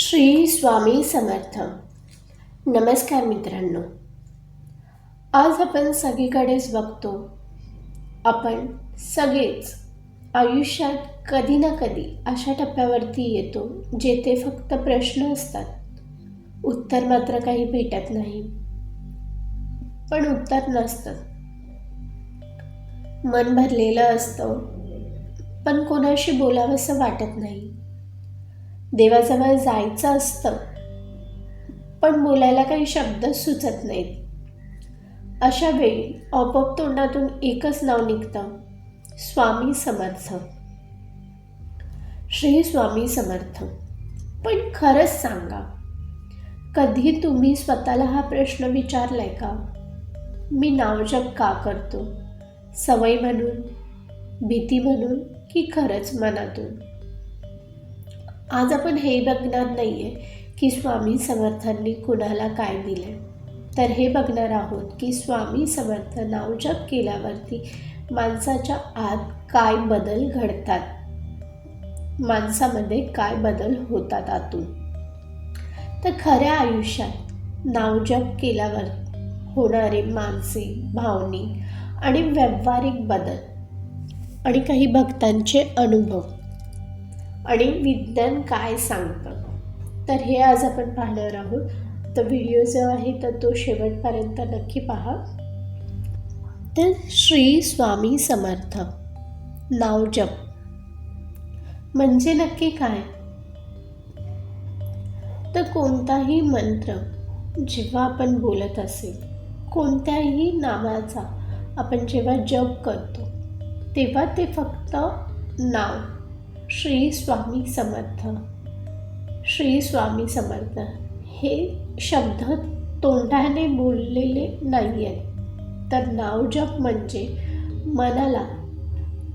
श्री स्वामी समर्थ. नमस्कार मित्रांनो. आज आपण सगळीकडेच बघतो. आपण सगळेच आयुष्यात कधी ना कधी अशा टप्प्यावरती येतो जेथे फक्त प्रश्न असतात. उत्तर मात्र काही भेटत नाही. पण उत्तर नसतं. मन भरलेलं असतं. पण कोणाशी बोलावंसं वाटत नाही. देवाजवळ जायचं असतं. पण बोलायला काही शब्द सुचत नाहीत. अशा वेळी आपोआप तोंडातून एकच नाव निघतं स्वामी समर्थ. श्री स्वामी समर्थ. पण खरंच सांगा कधी तुम्ही स्वतःला हा प्रश्न विचारलाय का? मी नावजप का करतो? सवय म्हणून भीती म्हणून की खरंच मनातून? आज आपण हे बघणार नाही आहे की स्वामी समर्थांनी कुणाला काय दिले तर हे बघणार आहोत की स्वामी समर्थ नावजप केल्यावरती माणसाच्या आत काय बदल घडतात? माणसामध्ये काय बदल होतात आतून? तर खऱ्या आयुष्यात नावजप केल्यावर होणारे मानसिक भावनिक आणि व्यावहारिक बदल आणि काही भक्तांचे अनुभव आणि विज्ञान काय सांगतं? तर हे आज आपण पाहणार आहोत. तर व्हिडिओ जो आहे तर तो शेवटपर्यंत नक्की पहा. तर श्री स्वामी समर्थ. नावजप म्हणजे नक्की काय? तर कोणताही मंत्र जेव्हा आपण बोलत असेल कोणत्याही नावाचा आपण जेव्हा जप करतो तेव्हा ते फक्त नाव. श्री स्वामी समर्थ. श्री स्वामी समर्थ. हे शब्द तोंडाने बोललेले नाही आहेत तर नावजप म्हणजे मनाला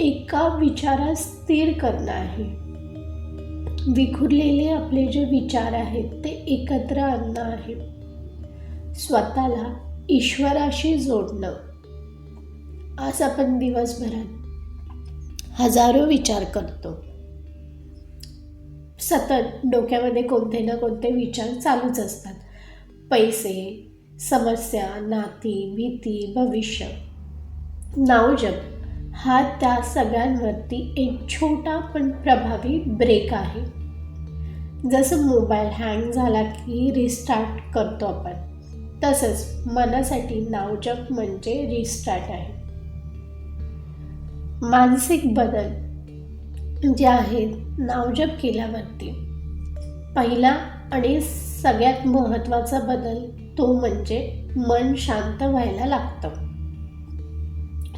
एका विचारात स्थिर करणं आहे. विखुरलेले आपले जे विचार आहेत ते एकत्र आणणं आहे. स्वतःला ईश्वराशी जोडणं. आज आपण दिवसभरात हजारो विचार करतो. सतत डोक्यामध्ये कोणते ना कोणते विचार चालूच असतात. पैसे समस्या नाती भीती भविष्य. नावजप हा त्या सगळ्यांवरती एक छोटा पण प्रभावी ब्रेक आहे. जसं मोबाईल हँग झाला की रिस्टार्ट करतो आपण तसंच मनासाठी नावजप म्हणजे रिस्टार्ट आहे. मानसिक बदल जे आहेत नावजप केल्यावरती. पहिला आणि सगळ्यात महत्त्वाचा बदल तो म्हणजे मन शांत व्हायला लागतं.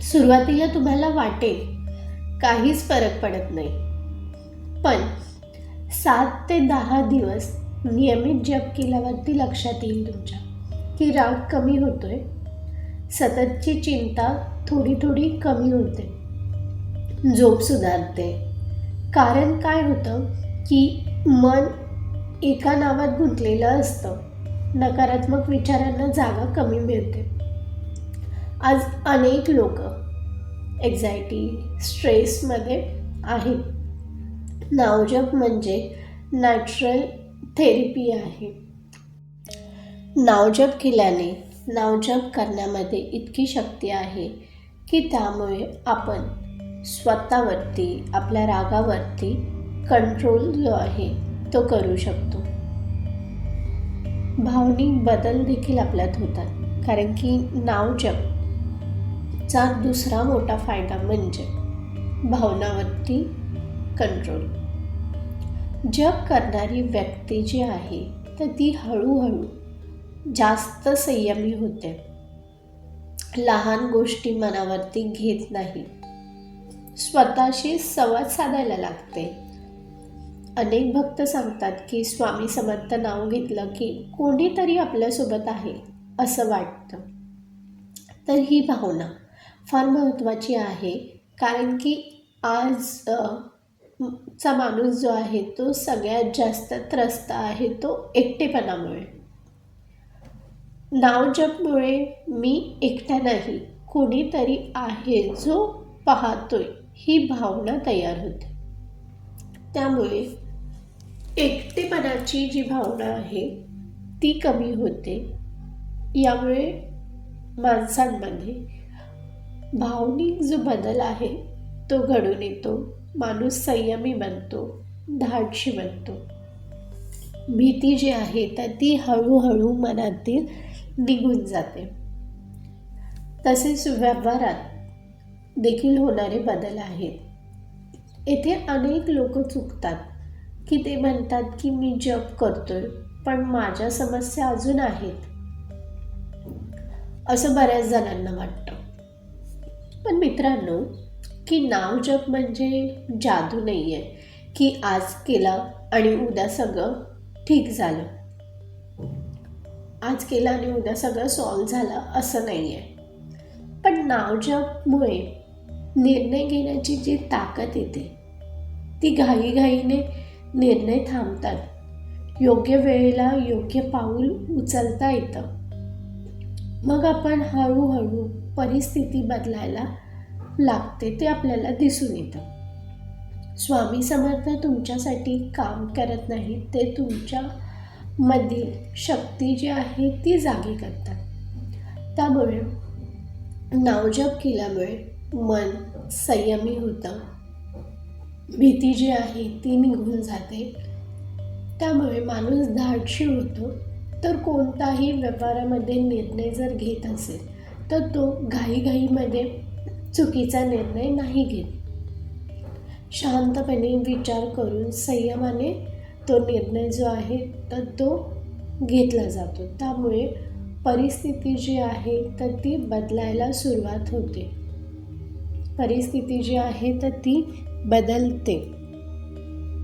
सुरुवातीला तुम्हाला वाटेल काहीच फरक पडत नाही. पण सात ते दहा दिवस नियमित जप केल्यावरती लक्षात येईल तुमच्या की राग कमी होतोय सततची चिंता थोडी थोडी कमी होते झोप सुधारते कारण काय होतं की मन एका नावात गुंतलेलं असतं. नकारात्मक विचारांना जागा कमी मिळते. आज अनेक लोक एक्झायटी स्ट्रेसमध्ये आहेत. नावजप म्हणजे नॅचरल थेरपी आहे. नावजप केल्याने नावजप करण्यामध्ये इतकी शक्ती आहे की त्यामुळे आपण स्वतःवरती आपल्या रागावरती कंट्रोल जो आहे तो करू शकतो. भावनिक बदल देखील आपल्यात होतात. कारण की नाव जपचा दुसरा मोठा फायदा म्हणजे भावनावरती कंट्रोल जप करणारी व्यक्ती जी आहे तर ती हळूहळू जास्त संयमी होते. लहान गोष्टी मनावरती घेत नाही. स्वतःशी संवाद साधायला लागते. अनेक भक्त सांगतात की स्वामी समर्थ नाव घेतलं की कोणीतरी आपल्यासोबत आहे असं वाटतं. तर ही भावना फार महत्त्वाची आहे कारण की आज चा माणूस जो आहे तो सगळ्यात जास्त त्रस्त आहे तो एकटेपणामुळे. नावजपमुळे मी एकटा नाही कोणीतरी आहे जो पाहतोय. ही भावना तयार होते. त्यामुळे एकटेपणाची जी भावना आहे ती कमी होते. यामुळे माणसांमध्ये भावनिक जो बदल आहे तो घडून येतो. माणूस संयमी बनतो धाडशी बनतो. भीती जी आहे तर ती हळूहळू मनातील निघून जाते. तसेच व्यवहारात देखील होणारे बदल आहेत. येथे अनेक लोक चुकतात की ते म्हणतात की मी जप करतोय पण माझ्या समस्या अजून आहेत. असं बऱ्याच जणांना वाटतं. पण मित्रांनो की नाव जप म्हणजे जादू नाही आहे की आज केला आणि उद्या सगळं ठीक झालं. आज केला आणि उद्या सगळं सॉल्व झालं असं नाही आहे पण नाव जपमुळे निर्णय घेण्याची जी ताकद येते ती घाईघाईने निर्णय थांबतात. योग्य वेळेला योग्य पाऊल उचलता येतं. मग आपण हळूहळू परिस्थिती बदलायला लागते ते आपल्याला दिसून येतं. स्वामी समर्थ तुमच्यासाठी काम करत नाही ते तुमच्या मधील शक्ती जी आहे ती जागी करतात. त्यामुळे नावजप केल्यामुळे मन संयमी होतं. भीती जी आहे ती निघून जाते. त्यामुळे माणूस धाडशी होतो. तर कोणताही व्यापारामध्ये निर्णय जर घेत असेल तर तो घाईघाईमध्ये चुकीचा निर्णय नाही घेत. शांतपणे विचार करून संयमाने तो निर्णय जो आहे तर तो घेतला जातो. त्यामुळे परिस्थिती जी आहे तर ती बदलायला सुरुवात होते. परिस्थिती जी आहे तर ती बदलते.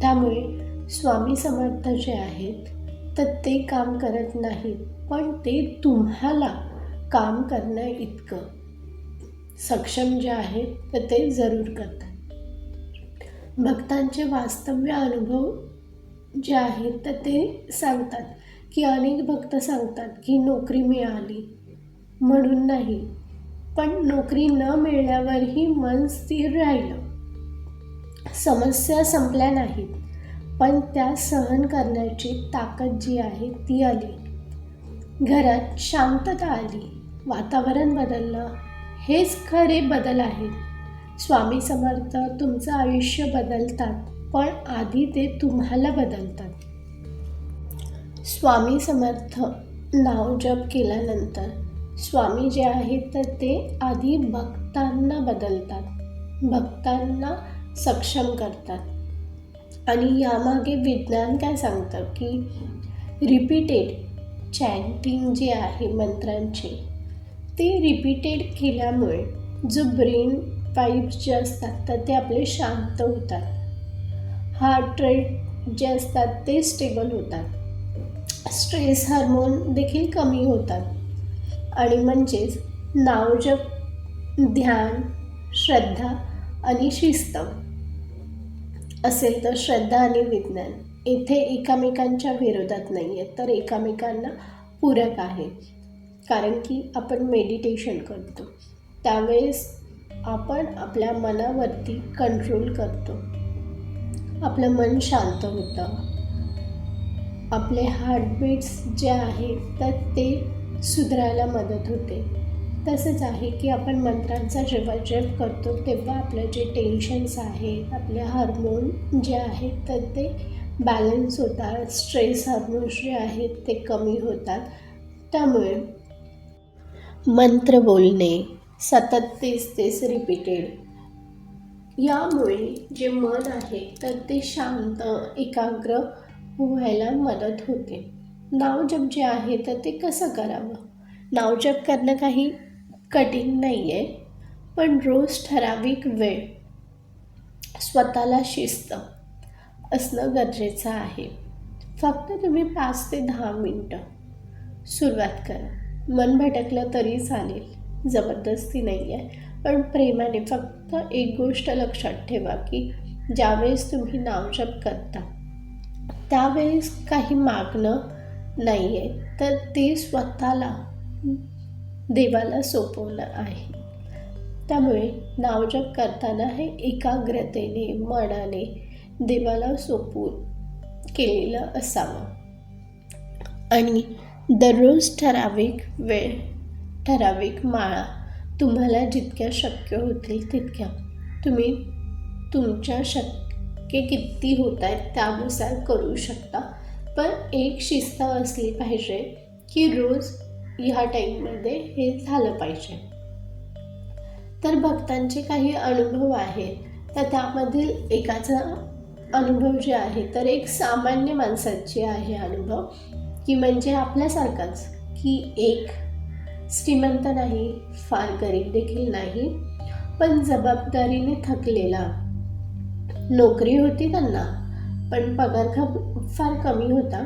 त्यामुळे स्वामी समर्थ जे आहेत तर ते काम करत नाहीत पण ते तुम्हाला काम करणं इतकं. सक्षम जे आहेत तर ते जरूर करतात. भक्तांचे वास्तव्य अनुभव जे आहेत तर ते सांगतात की अनेक भक्त सांगतात की नोकरी मिळाली. म्हणून नाही पण नोकरी न मिळाल्यावरही मन स्थिर राहिलं. समस्या संपल्या नाहीत पण त्या सहन करण्याची ताकद जी आहे ती आली. घरात शांतता आली वातावरण बदललं. हेच खरे बदल आहेत. स्वामी समर्थ तुमचं आयुष्य बदलतात पण आधी ते तुम्हाला बदलतात. स्वामी समर्थ नाव जप केल्यानंतर स्वामी जे आहेत तर ते आधी भक्तांना बदलतात भक्तांना सक्षम करतात. आणि यामागे विज्ञान काय सांगतं की रिपीटेड चॅन्टिंग जे आहे मंत्रांचे ते रिपीटेड केल्यामुळे जो ब्रेन पाईप्स जे असतात तर ते आपले शांत होतात. हार्ट रेट जे असतात ते स्टेबल होतात. स्ट्रेस हार्मोन देखील कमी होतात. आणि म्हणजेच नावजप ध्यान श्रद्धा आणि शिस्त असेल तर श्रद्धा आणि विज्ञान येथे एकामेकांच्या विरोधात नाही आहेत तर एकामेकांना पूरक आहे. कारण की आपण मेडिटेशन करतो. त्यावेळेस आपण आपल्या मनावरती कंट्रोल करतो. आपलं मन शांत होतं. आपले हार्टबीट्स जे आहेत तर ते सुधारायला मदत होते. तसंच आहे की आपण मंत्रांचा जेव्हा जप करतो तेव्हा आपलं जे टेन्शन्स आहेत आपले हार्मोन जे आहेत तर ते बॅलन्स होतात. स्ट्रेस हार्मोन्स जे आहेत ते कमी होतात. त्यामुळे मंत्र बोलणे सतत तेच तेच रिपीटेड यामुळे जे मन आहे तर ते शांत एकाग्र व्हायला मदत होते. नावजप जे आहे तर ते कसं करावं? नावजप करणं काही कठीण नाही आहे पण रोज ठराविक वेळ स्वतःला शिस्त असणं गरजेचं आहे. फक्त तुम्ही पाच ते दहा मिनटं सुरुवात करा. मन भटकलं तरी चालेल जबरदस्ती नाही आहे पण प्रेमाने फक्त एक गोष्ट लक्षात ठेवा की ज्यावेळेस तुम्ही नावजप करता त्यावेळेस काही मागणं नाही आहे तर ते स्वतःला देवाला सोपवणं आहे. त्यामुळे नावजप करताना हे एकाग्रतेने मनाने देवाला सोपून केलेलं असावं. आणि दररोज ठराविक वेळ ठराविक माळा तुम्हाला जितक्या शक्य होतील तितक्या तुम्ही तुमच्या शक्य किती होत आहेत त्यानुसार करू शकता. पण एक शिस्त असली पाहिजे की रोज ह्या टाईममध्ये हे झालं पाहिजे. तर भक्तांचे काही अनुभव आहेत. तर त्यामधील एकाचा अनुभव जे आहे तर एक सामान्य माणसाचे आहे अनुभव की म्हणजे आपल्यासारखाच की एक श्रीमंत नाही फार गरीब देखील नाही पण जबाबदारीने थकलेला नोकरी होती त्यांना. पण पगार ख फार कमी होता.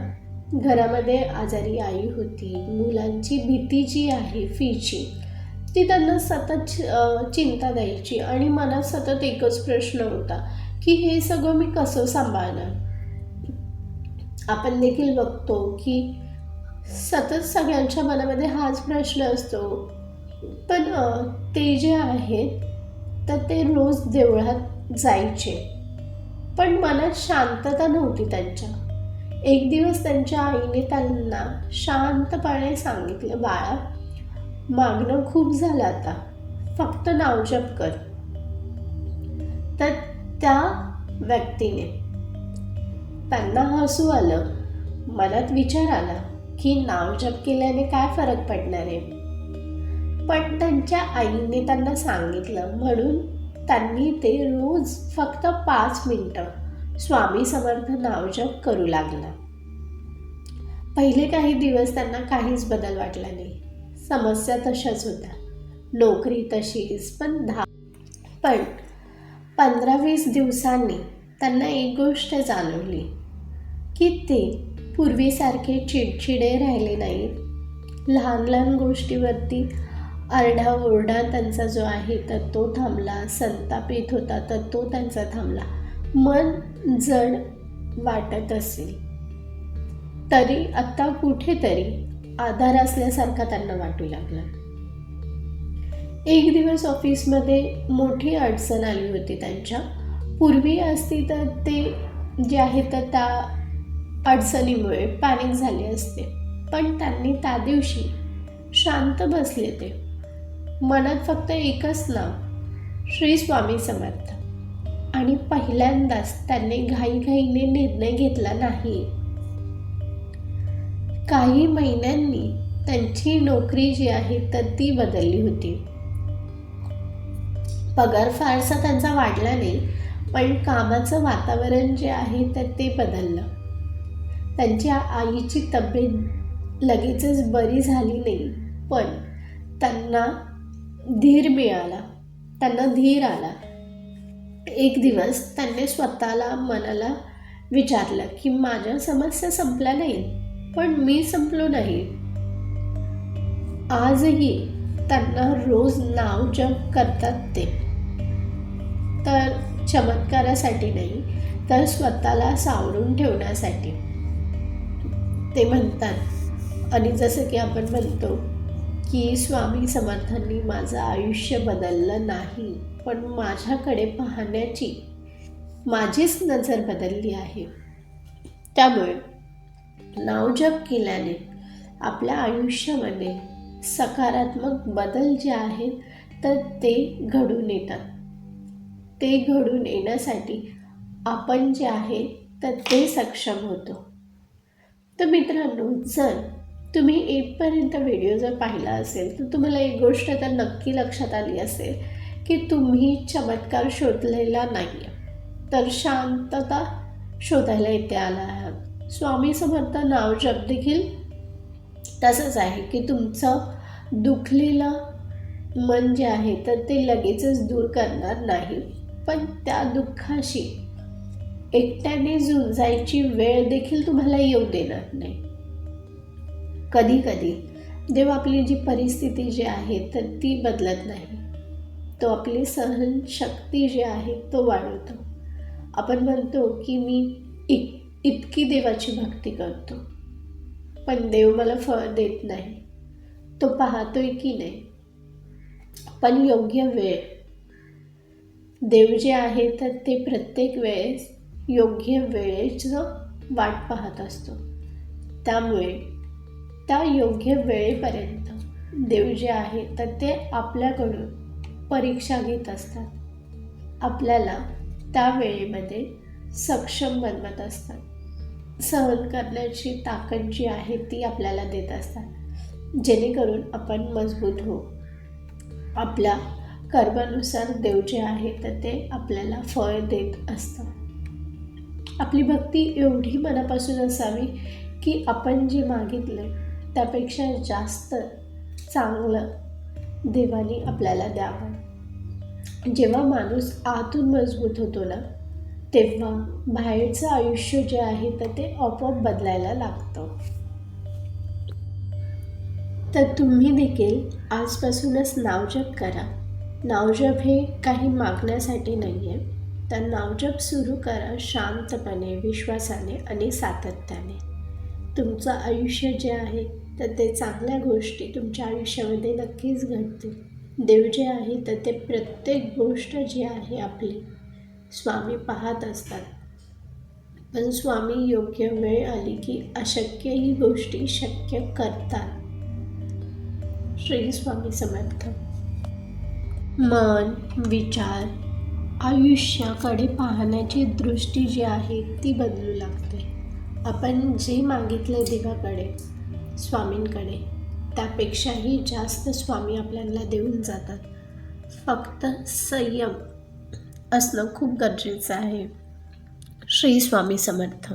घरामध्ये आजारी आई होती. मुलांची भीती जी आहे फीची ती त्यांना सतत चिंता द्यायची. आणि मनात सतत एकच प्रश्न होता की हे सगळं मी कसं सांभाळणार? आपण देखील बघतो की सतत सगळ्यांच्या मनामध्ये हाच प्रश्न असतो. पण ते जे आहेत तर ते रोज देवळात जायचे. पण मनात शांतता नव्हती त्यांच्या. एक दिवस त्यांच्या आईने त्यांना शांतपणे सांगितलं बाळा मागणं खूप झालं आता. फक्त नावजप कर. तर त्या व्यक्तीने त्यांना हसू आलं. मनात विचार आला की नावजप केल्याने काय फरक पडणार आहे? पण त्यांच्या आईने त्यांना सांगितलं म्हणून त्यांनी ते रोज फक्त पाच मिनटं स्वामी समर्थ नावजप करू लागला. पहिले काही दिवस त्यांना काहीच बदल वाटला नाही. समस्या तशाच होत्या. नोकरी तशीच पण धा पण पंधरा वीस दिवसांनी त्यांना एक गोष्ट जाणवली की ते पूर्वीसारखे चिडचिडे राहिले नाहीत. लहान लहान गोष्टीवरती आरडाओरडा त्यांचा जो आहे तर तो थांबला. संतापित होता तर तो त्यांचा थांबला. मन जड वाटत असेल तरी आत्ता कुठेतरी आधार असल्यासारखा त्यांना वाटू लागला. एक दिवस ऑफिसमध्ये मोठी अडचण आली होती त्यांच्या. पूर्वी असती तर ते जे आहे तर त्या अडचणीमुळे पॅनिक झाले असते. पण त्यांनी त्या दिवशी शांत बसले ते. मनात फक्त एकच नाव श्री स्वामी समर्थ. आणि पहिल्यांदाच त्यांनी घाईघाईने निर्णय घेतला नाही. काही महिन्यांनी त्यांची नोकरी जी आहे तर ती बदलली होती. पगार फारसा त्यांचा वाढला नाही पण कामाचं वातावरण जे आहे तर ते बदललं. त्यांच्या आईची तब्येत लगेचच बरी झाली नाही पण त्यांना धीर मिळाला. त्यांना धीर आला. एक दिवस त्यांनी स्वतःला मनाला विचारलं की माझ्या समस्या संपल्या नाही पण मी संपलो नाही. आजही त्यांना रोज नाव जप करतात ते. तर चमत्कारासाठी नाही तर स्वतःला सावरून ठेवण्यासाठी. ते म्हणतात. आणि जसं की आपण म्हणतो की स्वामी समर्थांनी माझं आयुष्य बदललं नाही पण माझ्याकडे पाहण्याची माझीच नजर बदलली आहे. त्यामुळे नावजप केल्याने आपल्या आयुष्यामध्ये सकारात्मक बदल जे आहेत तर ते घडून येतात. ते घडून येण्यासाठी आपण जे आहे तर ते सक्षम होतो. तर मित्रांनो जर तुम्ही इथपर्यंत व्हिडिओ जर पाहिला असेल तर तुम्हाला एक गोष्ट तर नक्की लक्षात आली असेल की तुम्ही चमत्कार शोधलेला नाही तर शांतता शोधायला इथे आला आहात. स्वामी समर्थ नाव जप देखील तसंच आहे की तुमचं दुखलेलं मन जे आहे तर ते लगेचच दूर करणार नाही. पण त्या दुःखाशी एकट्याने झुंजायची वेळ देखील तुम्हाला येऊ देणार नाही. कधी कधी. जेव्हा आपली जी परिस्थिती जी आहे तर ती बदलत नाही. तो आपली सहनशक्ती जी आहे तो वाढवतो. आपण म्हणतो की मी इत इतकी देवाची भक्ती करतो. पण देव मला फळ देत नाही. तो पाहतोय की नाही. पण योग्य वेळ. देव जे आहे तर ते प्रत्येक वेळेस योग्य वेळेचं वाट पाहत असतो. त्यामुळे त्या योग्य वेळेपर्यंत. देव जे आहे तर ते आपल्याकडून परीक्षा घेत असतात. आपल्याला त्या वेळेमध्ये सक्षम बनवत असतात. सहन करण्याची ताकद जी आहे ती आपल्याला देत असतात. जेणेकरून आपण मजबूत होऊ. आपल्या कर्मानुसार देव जे आहे तर ते आपल्याला फळ देत असतं आपली भक्ती एवढी मनापासून असावी की आपण जे मागितलं त्यापेक्षा जास्त चांगलं देवाने आपल्याला द्यावं. जेव्हा माणूस आतून मजबूत होतो ना तेव्हा बाहेरचं आयुष्य जे आहे तर ते आपोआप बदलायला लागतं. तर तुम्ही देखील आजपासूनच नावजप करा. नावजप हे काही मागण्यासाठी नाही आहे तर नावजप सुरू करा शांतपणे विश्वासाने आणि सातत्याने. तुमचं आयुष्य जे आहे तर ते चांगल्या गोष्टी तुमच्या आयुष्यामध्ये नक्कीच घडतील. देव जे आहे तर ते प्रत्येक गोष्ट जी आहे आपली स्वामी पाहत असतात. पण स्वामी योग्य वेळ आली की अशक्यही गोष्टी शक्य करतात. श्री स्वामी समर्थ. मन विचार आयुष्याकडे पाहण्याची दृष्टी जी आहे ती बदलू लागते. आपण जे मागितलं देवाकडे स्वामींकडे त्यापेक्षाही जास्त स्वामी आपल्याला देऊन जातात. फक्त संयम असणं खूप गरजेचं आहे. श्री स्वामी समर्थ.